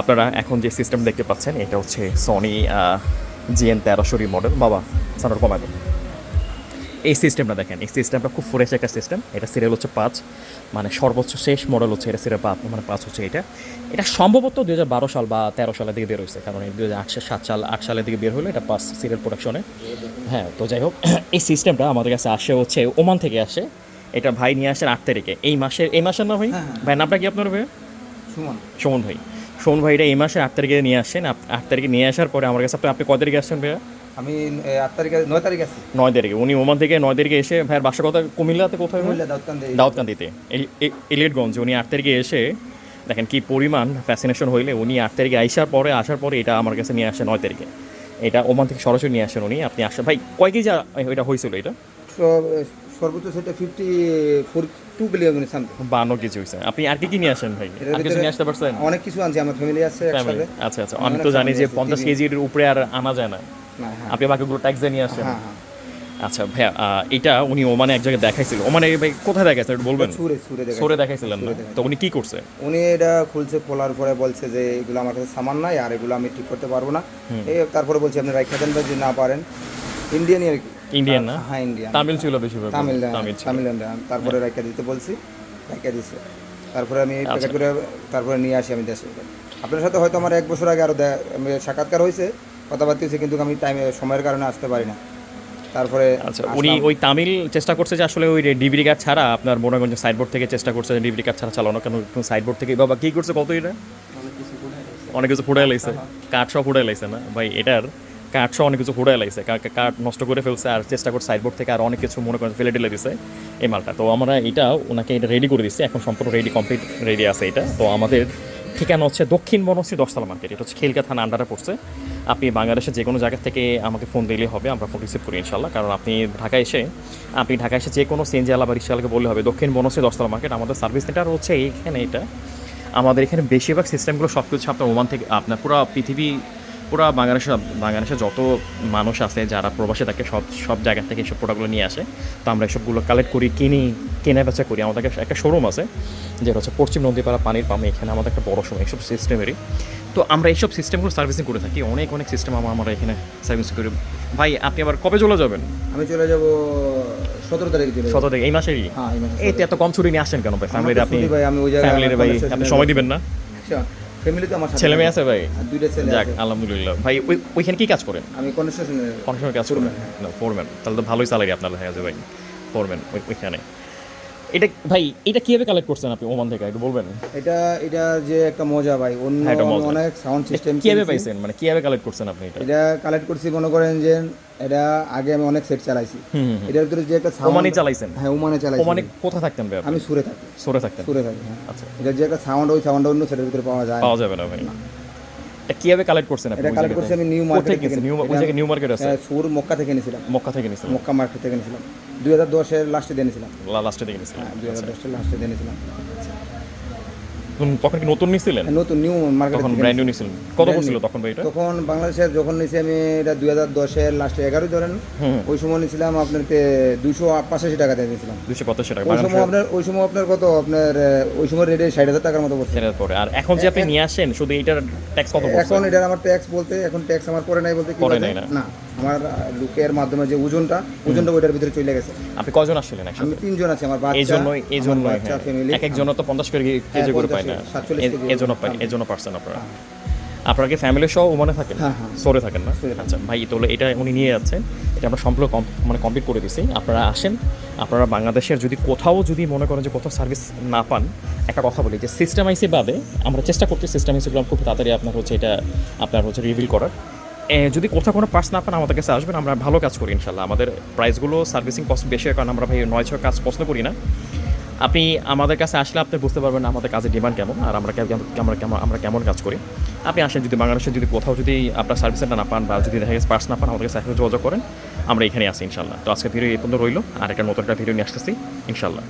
আপনারা এখন যে সিস্টেম দেখতে পাচ্ছেন এটা হচ্ছে সনি জিএন তেরোশোরি মডেল বাবা সানোর কমা দেন। এই সিস্টেমটা দেখেন এই সিস্টেমটা খুব ফ্রেশ একটা সিস্টেম এটা সিরিয়াল হচ্ছে পাঁচ মানে সর্বোচ্চ শেষ মডেল হচ্ছে এটা সিরিয়াল পাঁচ মানে পাঁচ হচ্ছে এটা। এটা সম্ভবত দু হাজার বারো সাল বা তেরো সালের দিকে বের হয়েছে কারণ দু হাজার আট সাত সাল আট সালের দিকে বের হলো এটা পাঁচ সিরিয়াল প্রোডাকশনে হ্যাঁ তো যাই হোক এই সিস্টেমটা আমাদের কাছে আসে হচ্ছে ওমান থেকে আসে। এটা ভাই নিয়ে আসেন আট তারিখে। এই মাসের এই মাসের না ভাই? হ্যাঁ, হ্যাঁ। ভাই নামটা কি আপনার ভাই সুমন। সুমন ভাই। সুমন ভাই এটা এই মাসের আট তারিখে নিয়ে আসেন। আট তারিখে নিয়ে আসার পরে আমার কাছে আপনি- আপনি কত তারিখে আসছেন ভাইয়া? আমি আট তারিখে নয় তারিখ আছি নয় তারিখে। উনি ওমান থেকে নয় তারিখে এসে ভাইয়ের বাসা কথা কুমিল্লাতে কোথায় দাউদকান্দিতে। এল- এলিয়টগঞ্জ। উনি আট তারিখে এসে দেখেন কি পরিমাণ ফ্যাসিনেশন হইলে উনি আট তারিখে আসার পরে আসার পরে এটা আমার কাছে নিয়ে আসে নয় তারিখে। এটা ওমান থেকে সরাসরি নিয়ে আসেন উনি। আপনি আসেন। ভাই কয় কেজি এটা হয়েছিল এটা? সর্বোচ্চ সেটা fifty four two billion something বান্ন কেজি হয়েছে। আপনি আর কি কি নিয়ে আসেন ভাই? আর কিছু নিয়ে আসতে পারছেন? অনেক কিছু আনছি আমার ফ্যামিলি আছে একসাথে। আচ্ছা আচ্ছা। আমি তো জানি যে পঞ্চাশ কেজির উপরে আর আনা যায় না। হ্যাঁ। আপনি বাকিগুলো ট্যাক্স নিয়ে আসেন। হ্যাঁ হ্যাঁ। আচ্ছা ভাইয়া এটা উনি ওমানে এক জায়গায় দেখাইছিল। ওমানে ভাই কোথায় দেখাইছে একটু বলবেন? সুরে সুরে সরে দেখাইছিলেন না? তো উনি কি করছে? উনি এটা খুলছে খোলার পরে বলছে যে এগুলো আমার কাছে সামান নাই আর এগুলো আমি ঠিক করতে পারব না। এই তারপরে বলছি আপনি রাইখা দেন যদি না পারেন। ইন্ডিয়ানই আর কি। ইন্ডিয়ান না? হ্যাঁ ইন্ডিয়ান। তামিল ছিল বেশিরভাগ তামিল তামিল তামিল তারপরে রাইখা দিতে বলছি দিছে। তারপরে আমি প্যাকেট করে তারপরে নিয়ে আসি আমি দেশে। আপনার সাথে হয়তো আমার এক বছর আগে আরও সাক্ষাৎকার হয়েছে কথাবার্তা হয়েছে কিন্তু আমি টাইমে সময়ের কারণে আসতে পারি না। তারপরে আচ্ছা উনি ওই তামিল চেষ্টা করছে যে আসলে ওই ডিবিডি কার্ড ছাড়া আপনার মনোরঞ্জন সাইডবোর্ড থেকে চেষ্টা করছে যে ডিবিডি কার্ড ছাড়া চালানো কেন সাইডবোর্ড থেকে বাবা কি করছে কত এটা? অনেক কিছু ফুটাই লাইছে। কাঠ সব ফুটাই লাইছে না? ভাই এটার কাঠ সব অনেক কিছু ফুটাই লাইছে কাঠ নষ্ট করে ফেলছে আর চেষ্টা করছে সাইডবোর্ড থেকে আর অনেক কিছু মনে করেন ফেলে টেলে দিছে এই মালটা। তো আমরা এটা ওনাকে এটা রেডি করে দিচ্ছি এখন সম্পূর্ণ রেডি কমপ্লিট রেডি আছে এটা। তো আমাদের ঠিকানা হচ্ছে দক্ষিণ বনশ্রী দশতলা মার্কেট এটা হচ্ছে খেলকা থানা আন্ডারে পড়ছে। আপনি বাংলাদেশের যে কোনো জায়গা থেকে আমাকে ফোন দিলেই হবে, আমরা ফোন রিসিভ করি ইনশাল্লাহ কারণ আপনি ঢাকায় এসে, আপনি ঢাকায় এসে যে কোনো সিএনজি আলা বা রিক্সাওয়ালাকে বললে হবে, দক্ষিণ বনশ্রী দশতলা মার্কেট আমাদের সার্ভিস সেন্টার হচ্ছে এইখানে এটা। আমাদের এখানে বেশিরভাগ সিস্টেমগুলো সব কিছু আপনার ওমান থেকে, আপনার পুরো পৃথিবী পুরো বাংলাদেশে বাংলাদেশে যত মানুষ আছে যারা প্রবাসে থাকে সব সব জায়গা থেকে এসব প্রোডাক্টগুলো নিয়ে আসে। তো আমরা এসবগুলো কালেক্ট করি কিনি কেনা বেচা করি। আমাদের একটা শোরুম আছে যেটা হচ্ছে পশ্চিম নদীপাড়া পানির পাম্প এখানে আমাদের একটা বড় সময় এইসব সিস্টেমেরই তো আমরা এইসব সিস্টেমগুলো সার্ভিসিং করে থাকি। অনেক অনেক সিস্টেম আমরা আমরা এখানে সার্ভিসিং করি। ভাই আপনি আবার কবে চলে যাবেন? আমি চলে যাব সতেরো তারিখে যাব। শত এই মাসেরই? হ্যাঁ এই এত কম ছুটি নিয়ে আসছেন কেন ভাই? ফ্যামিলির আপনি ভাই, আমি ওই জায়গায় ফ্যামিলির ভাই আপনি সময় দিবেন না? ফ্যামিলি তো আমার ছেলে মেয়ে আছে ভাই? দুইটা ছেলে যাক আলহামদুলিল্লাহ। ভাই ওইখানে কি কাজ করেন আমি কনস্ট্রাকশনের কনস্ট্রাকশনের কাজ করবেন না ফোরম্যান তাহলে তো ভালোই স্যালারি আপনার দেখা যাবে ভাই। ফোরম্যান ওইখানে। এটা ভাই এটা কীভাবে কালেক্ট করছেন আপনি ওমান থেকে? একটু বলবেন। এটা এটা যে একটা মজা ভাই অন্য হ্যাঁ, এটা। অনেক সাউন্ড সিস্টেম কীভাবে পাইছেন? মানে কীভাবে কালেক্ট করছেন আপনি এটা? এটা কালেক্ট করছি মনে করেন যে এটা আগে আমি অনেক সেট চালাইছি। এটার ভিতরে যে একটা সাউন্ড ওমানে চালাইছেন? হ্যাঁ ওমানে চালাইছি। ওমানে কোথায় থাকতেন ভাই আমি সুরে থাকি। সরে থাকতেন। সুরে থাকি হ্যাঁ। আচ্ছা। এটার যে একটা সাউন্ড ওই সাউন্ড অন্য সেটের ভিতরে পাওয়া যায়। পাওয়া যাবে না ভাই। এটা কীভাবে কালেক্ট করছেন আপনি? এটা কালেক্ট করছি আমি নিউ মার্কেট থেকে নিউ ওই জায়গায় নিউ মার্কেট আছে। হ্যাঁ, সুর মক্কা থেকে নিয়েছিলাম মক্কা থেকে নিয়েছিলেন মক্কা মার্কেট থেকে নিয়েছিলাম দুই হাজার দশের লাস্টে দিয়ে নিয়েছিলাম। লাস্টে দিয়ে নিয়েছিলেন হ্যাঁ দুই হাজার দশের লাস্টে দিয়ে নিয়েছিলাম। তখন- কি নতুন নিয়েছিলেন হ্যাঁ, নতুন নিউ মার্কেট তখন ব্র্যান্ড নিউ নিয়েছিলেন কত তখন ভাই এটা তখন বাংলাদেশের যখন নিয়েছি আমি এটা দুই হাজার দশের লাস্টে এগারোই ধরেন ওই সময় নিয়েছিলাম আপনার দুশো পঁচাশি টাকা দিয়ে নিয়েছিলাম দুশো পঁচাশি টাকা ওই সময় আপনার ওই সময় আপনার কত? আপনার ওই সময় রেটে ষাট হাজার টাকার মতো পড়ছে। পরে আর এখন যে আপনি নিয়ে আসেন শুধু এটার ট্যাক্স কত পড়ছে? এখন এটার আমার ট্যাক্স বলতে এখন ট্যাক্স আমার পরে নাই বলতে কি না। আমার লুকের মাধ্যমে যে ওজনটা ওজনটা ওইটার ভিতরে চলে গেছে। আপনি কজন আসছিলেন একসাথে? আমি তিনজন আছি আমার বাচ্চা এই জন্যই এই ফ্যামিলি এক একজন তো পঞ্চাশ কেজি করে পায় না। 50, 47 কেজি এই জন্য পাই এই জন্য পারছেন আপনারা। আপনারা কি ফ্যামিলি সহ ওমানে থাকেন? হ্যাঁ, হ্যাঁ। সরে থাকেন না? আচ্ছা ভাই তাহলে এটা উনি নিয়ে যাচ্ছেন। এটা আমরা সম্পূর্ণ মানে কমপ্লিট করে দিছি। আপনারা আসেন। আপনারা বাংলাদেশের যদি কোথাও যদি মনে করেন যে কোথাও সার্ভিস না পান একটা কথা বলি যে সিস্টেম আইসি বাদে আমরা চেষ্টা করছি সিস্টেম আইসিগুলো খুব তাড়াতাড়ি আপনার হচ্ছে এটা আপনার হচ্ছে রিভিল করার। যদি কোথাও কোনো পার্স না পান আমাদের কাছে আসবেন। আমরা ভালো কাজ করি ইনশাল্লাহ আমাদের প্রাইসগুলো সার্ভিসিং কস্ট বেশি হয় কারণ আমরা ভাই নয় ছয় কাজ পছন্দ করি না। আপনি আমাদের কাছে আসলে আপনি বুঝতে পারবেন আমাদের কাজের ডিমান্ড কেমন, আর আমরা কেমন আমরা কেমন আমরা কেমন কাজ করি। আপনি আসেন যদি বাংলাদেশে যদি কোথাও যদি আপনার সার্ভিস সেন্টার না পান বা যদি দেখা গেছে পার্স না পান, আমাদের কাছে যোগাযোগ করেন। আমরা এখানে আসি ইনশাল্লাহ তো আজকে ভিডিও এই পর্যন্ত রইল। আর একটা নতুন একটা ভিডিও নিয়ে আসতেছি ইনশাল্লাহ